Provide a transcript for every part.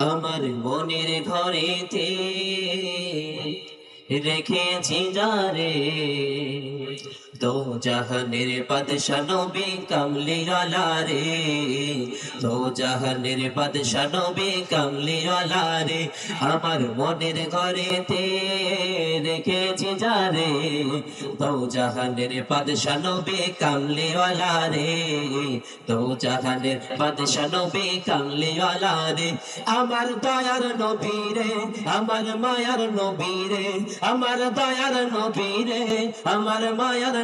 আমার মনের ঘরেতে রেখেছি যারে তো জাহানের বাদশা নবী কামলিওয়ালা রে তো জাহানের বাদশা নবী কামলিওয়ালা রে আমার মনের ঘরেতে রেখেছি যারে। তো জাহানের বাদশা নবী কামলিওয়ালা রে তো জাহানের বাদশা নবী কামলিওয়ালা রে আমার দয়ার নবী রে আমার মায়ার নবী রে আমার দয়ার নবী রে আমার মায়ার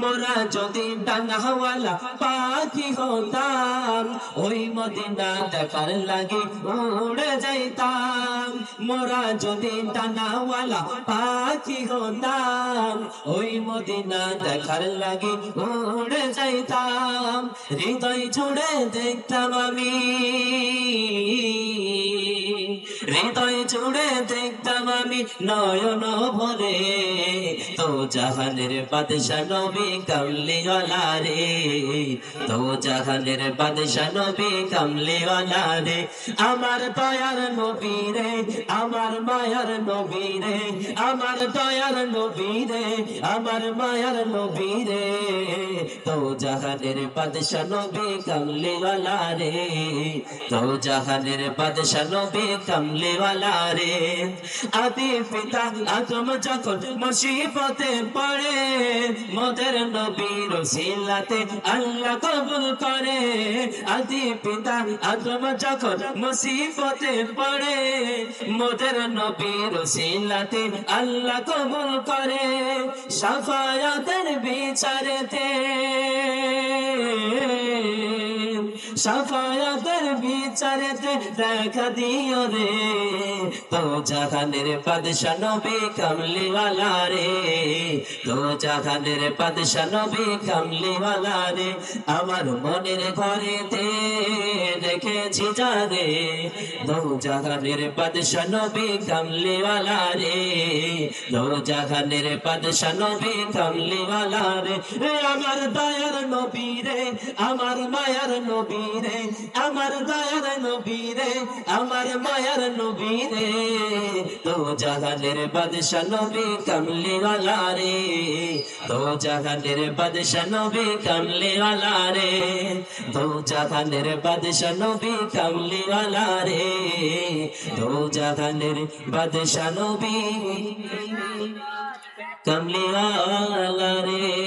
মোরা যদি ডাঙ্গাওয়ালা পাখি হতাম, ওই মদিনা দেখার লাগে উড়ে যাইতাম। মোরা যদি ডাঙ্গাওয়ালা পাখি হতাম, ওই মদিনা দেখার লাগে উড়ে যাইতাম। হৃদয় ছুড়ে দেখতাম আমি, হৃদয় জুড়ে দেখতাম আমি, নয়ন ভরে তো জাহানের বাদশা নবী কামলিওয়ালা রে। তো জাহানের বাদশা নবী কামলিওয়ালা রে। আমার দয়ার নবী রে, আমার মায়ার নবী রে, আমার দয়ার নবী রে, আমার মায়ার নবী রে। তো জাহানের বাদশা নবী কামলিওয়ালা রে। তো জাহানের বাদশা নবী কামলিওয়ালা রে। আদি পিতা আদম যখন মুসিবতে পড়ে মোদের নবীর সিলাতে আল্লাহ কবুল করে। আদি পিতা আদম যখন মুসিবতে পড়ে মোদের নবীর সিলাতে আল্লাহ কবুল করে। সাফায়াতের বিচারেতে সাফায়াতের বিচারেতে দেখা দিও রে। তো জাহানের বাদশা নবী কামলিওয়ালা রে। তো জাহানের বাদশা নবী কামলিওয়ালা রে। আমার মনের ঘরেতে দেখেছি যারে তো জাহানের বাদশা নবী কামলিওয়ালা রে। তো জাহানের বাদশা নবী কামলিওয়ালা রে। আমার দয়ার নবী রে, আমার মায়ার নবী রে আমার দয়ার নবী রে আমার মায়ার নবী রে তো জাহানের বাদশা নবী কামলিওয়ালা রে, তো জাহানের বাদশা নবী কামলিওয়ালা রে, তো জাহানের বাদশা নবী কামলিওয়ালা রে, তো জাহানের বাদশা নবী কামলিওয়ালা রে।